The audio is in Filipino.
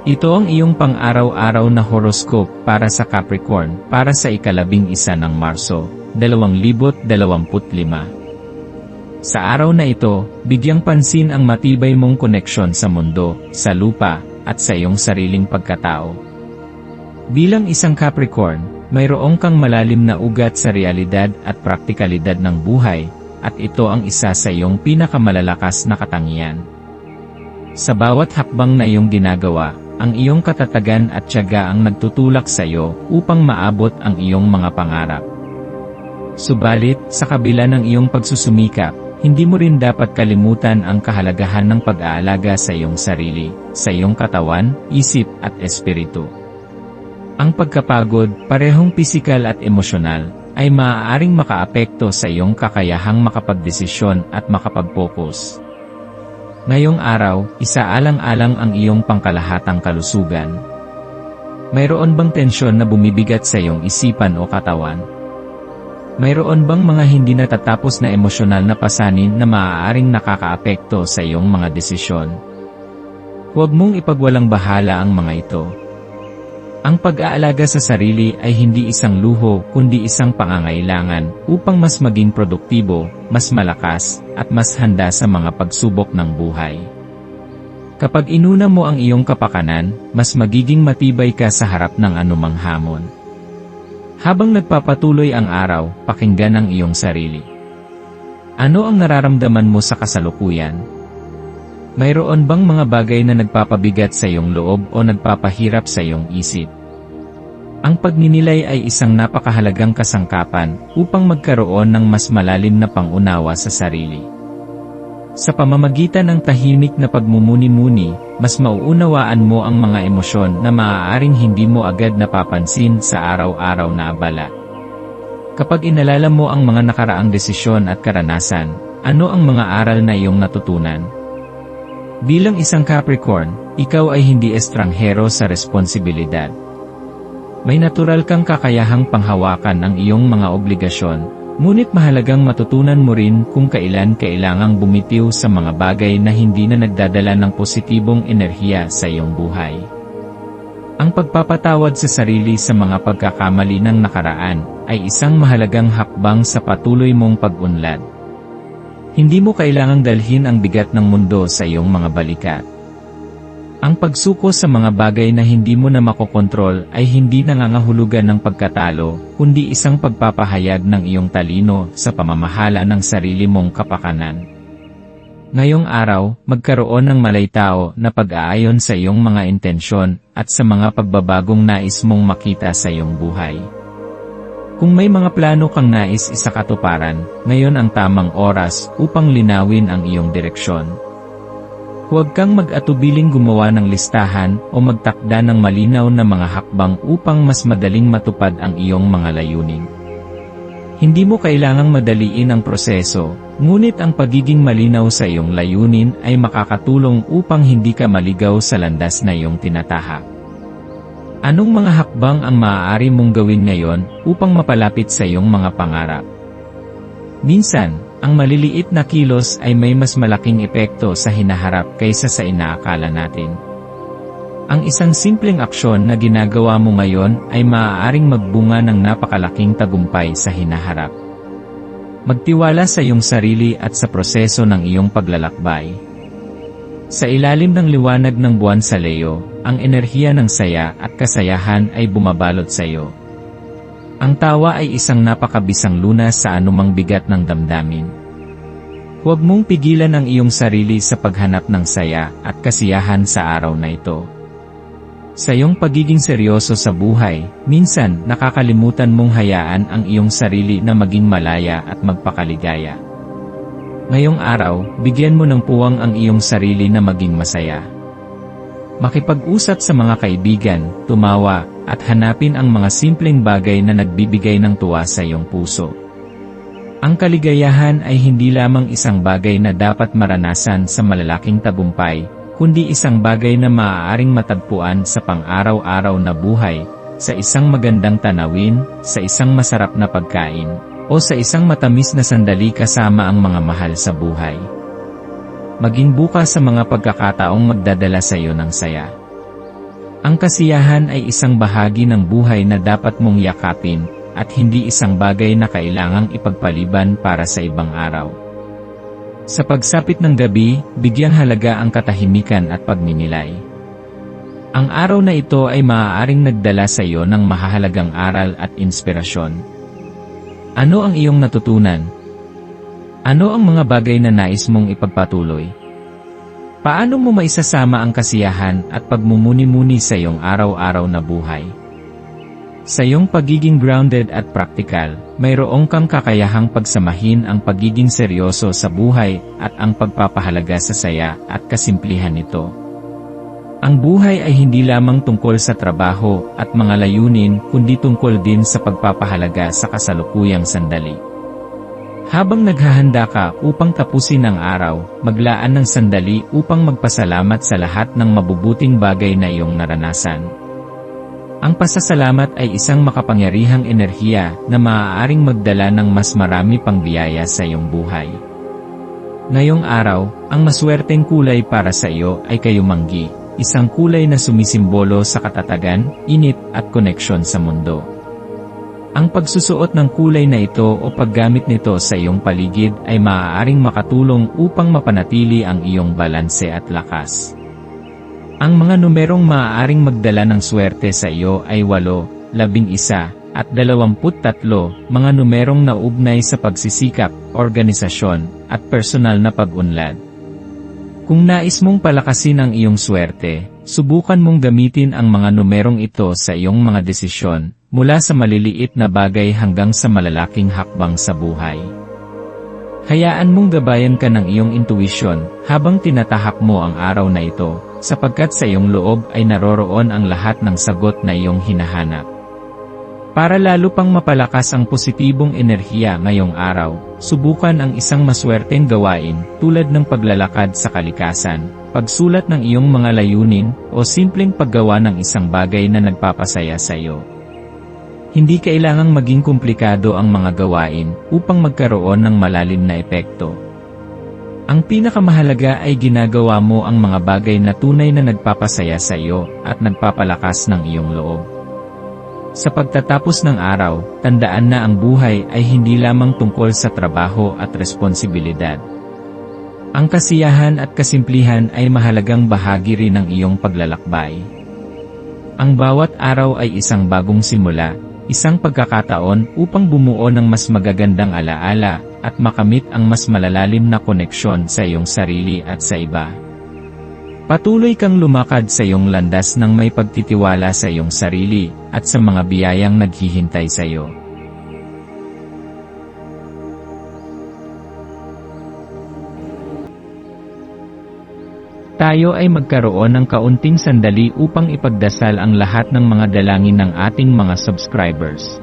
Ito ang iyong pang-araw-araw na horoscope para sa Capricorn para sa ikalabing isa ng Marso, 2025. Sa araw na ito, bigyang pansin ang matibay mong koneksyon sa mundo, sa lupa, at sa iyong sariling pagkatao. Bilang isang Capricorn, mayroong kang malalim na ugat sa realidad at praktikalidad ng buhay, at ito ang isa sa iyong pinakamalalakas na katangian. Sa bawat hakbang na iyong ginagawa, ang iyong katatagan at tiyaga ang nagtutulak sa iyo upang maabot ang iyong mga pangarap. Subalit, sa kabila ng iyong pagsusumikap, hindi mo rin dapat kalimutan ang kahalagahan ng pag-aalaga sa iyong sarili, sa iyong katawan, isip at espiritu. Ang pagkapagod, parehong pisikal at emosyonal, ay maaaring makaapekto sa iyong kakayahang makapagdesisyon at makapag-focus. Ngayong araw, isaalang-alang ang iyong pangkalahatang kalusugan. Mayroon bang tensyon na bumibigat sa iyong isipan o katawan? Mayroon bang mga hindi natatapos na emosyonal na pasanin na maaaring nakakaapekto sa iyong mga desisyon? Huwag mong ipagwalang bahala ang mga ito. Ang pag-aalaga sa sarili ay hindi isang luho kundi isang pangangailangan upang mas maging produktibo, mas malakas, at mas handa sa mga pagsubok ng buhay. Kapag inuna mo ang iyong kapakanan, mas magiging matibay ka sa harap ng anumang hamon. Habang nagpapatuloy ang araw, pakinggan ang iyong sarili. Ano ang nararamdaman mo sa kasalukuyan? Mayroon bang mga bagay na nagpapabigat sa iyong loob o nagpapahirap sa iyong isip? Ang pagninilay ay isang napakahalagang kasangkapan upang magkaroon ng mas malalim na pangunawa sa sarili. Sa pamamagitan ng tahimik na pagmumuni-muni, mas mauunawaan mo ang mga emosyon na maaaring hindi mo agad napapansin sa araw-araw na abala. Kapag inalala mo ang mga nakaraang desisyon at karanasan, ano ang mga aral na iyong natutunan? Bilang isang Capricorn, ikaw ay hindi estranghero sa responsibilidad. May natural kang kakayahang panghawakan ang iyong mga obligasyon, ngunit mahalagang matutunan mo rin kung kailan kailangang bumitiw sa mga bagay na hindi na nagdadala ng positibong enerhiya sa iyong buhay. Ang pagpapatawad sa sarili sa mga pagkakamali ng nakaraan ay isang mahalagang hakbang sa patuloy mong pag-unlad. Hindi mo kailangang dalhin ang bigat ng mundo sa iyong mga balikat. Ang pagsuko sa mga bagay na hindi mo na makokontrol ay hindi nangangahulugan ng pagkatalo, kundi isang pagpapahayag ng iyong talino sa pamamahala ng sarili mong kapakanan. Ngayong araw, magkaroon ng malaytao na pag-aayon sa iyong mga intensyon at sa mga pagbabagong nais mong makita sa iyong buhay. Kung may mga plano kang nais isakatuparan, ngayon ang tamang oras upang linawin ang iyong direksyon. Huwag kang mag-atubiling gumawa ng listahan o magtakda ng malinaw na mga hakbang upang mas madaling matupad ang iyong mga layunin. Hindi mo kailangang madaliin ang proseso, ngunit ang pagiging malinaw sa iyong layunin ay makakatulong upang hindi ka maligaw sa landas na iyong tinatahak. Anong mga hakbang ang maaari mong gawin ngayon upang mapalapit sa iyong mga pangarap? Minsan, ang maliliit na kilos ay may mas malaking epekto sa hinaharap kaysa sa inaakala natin. Ang isang simpleng aksyon na ginagawa mo ngayon ay maaaring magbunga ng napakalaking tagumpay sa hinaharap. Magtiwala sa iyong sarili at sa proseso ng iyong paglalakbay. Sa ilalim ng liwanag ng buwan sa Leo, ang enerhiya ng saya at kasayahan ay bumabalot sa iyo. Ang tawa ay isang napakabisang lunas sa anumang bigat ng damdamin. Huwag mong pigilan ang iyong sarili sa paghanap ng saya at kasiyahan sa araw na ito. Sa iyong pagiging seryoso sa buhay, minsan nakakalimutan mong hayaan ang iyong sarili na maging malaya at magpakaligaya. Ngayong araw, bigyan mo ng puwang ang iyong sarili na maging masaya. Makipag-usap sa mga kaibigan, tumawa, at hanapin ang mga simpleng bagay na nagbibigay ng tuwa sa iyong puso. Ang kaligayahan ay hindi lamang isang bagay na dapat maranasan sa malalaking tagumpay, kundi isang bagay na maaaring matagpuan sa pang-araw-araw na buhay, sa isang magandang tanawin, sa isang masarap na pagkain, o sa isang matamis na sandali kasama ang mga mahal sa buhay. Maging bukas sa mga pagkakataong magdadala sa iyo ng saya. Ang kasiyahan ay isang bahagi ng buhay na dapat mong yakapin, at hindi isang bagay na kailangang ipagpaliban para sa ibang araw. Sa pagsapit ng gabi, bigyang halaga ang katahimikan at pagninilay. Ang araw na ito ay maaaring nagdala sa iyo ng mahahalagang aral at inspirasyon. Ano ang iyong natutunan? Ano ang mga bagay na nais mong ipagpatuloy? Paano mo maisasama ang kasiyahan at pagmumuni-muni sa iyong araw-araw na buhay? Sa iyong pagiging grounded at practical, mayroong kang kakayahang pagsamahin ang pagiging seryoso sa buhay at ang pagpapahalaga sa saya at kasimplihan nito. Ang buhay ay hindi lamang tungkol sa trabaho at mga layunin kundi tungkol din sa pagpapahalaga sa kasalukuyang sandali. Habang naghahanda ka upang tapusin ang araw, maglaan ng sandali upang magpasalamat sa lahat ng mabubuting bagay na iyong naranasan. Ang pasasalamat ay isang makapangyarihang enerhiya na maaaring magdala ng mas marami pang biyaya sa iyong buhay. Ngayong araw, ang maswerteng kulay para sa iyo ay kayumanggi, isang kulay na sumisimbolo sa katatagan, init at koneksyon sa mundo. Ang pagsusuot ng kulay na ito o paggamit nito sa iyong paligid ay maaaring makatulong upang mapanatili ang iyong balanse at lakas. Ang mga numerong maaaring magdala ng swerte sa iyo ay 8, 11, at 23, mga numerong naugnay sa pagsisikap, organisasyon, at personal na pag-unlad. Kung nais mong palakasin ang iyong swerte, subukan mong gamitin ang mga numerong ito sa iyong mga desisyon, mula sa maliliit na bagay hanggang sa malalaking hakbang sa buhay. Hayaan mong gabayan ka ng iyong intuition habang tinatahak mo ang araw na ito, sapagkat sa iyong loob ay naroroon ang lahat ng sagot na iyong hinahanap. Para lalo pang mapalakas ang positibong enerhiya ngayong araw, subukan ang isang maswerteng gawain tulad ng paglalakad sa kalikasan, pagsulat ng iyong mga layunin, o simpleng paggawa ng isang bagay na nagpapasaya sa iyo. Hindi kailangang maging komplikado ang mga gawain upang magkaroon ng malalim na epekto. Ang pinakamahalaga ay ginagawa mo ang mga bagay na tunay na nagpapasaya sa iyo at nagpapalakas ng iyong loob. Sa pagtatapos ng araw, tandaan na ang buhay ay hindi lamang tungkol sa trabaho at responsibilidad. Ang kasiyahan at kasimplihan ay mahalagang bahagi rin ng iyong paglalakbay. Ang bawat araw ay isang bagong simula, isang pagkakataon upang bumuo ng mas magagandang alaala at makamit ang mas malalalim na koneksyon sa iyong sarili at sa iba. Patuloy kang lumakad sa iyong landas ng may pagtitiwala sa iyong sarili at sa mga biyayang naghihintay sa iyo. Tayo ay magkaroon ng kaunting sandali upang ipagdasal ang lahat ng mga dalangin ng ating mga subscribers,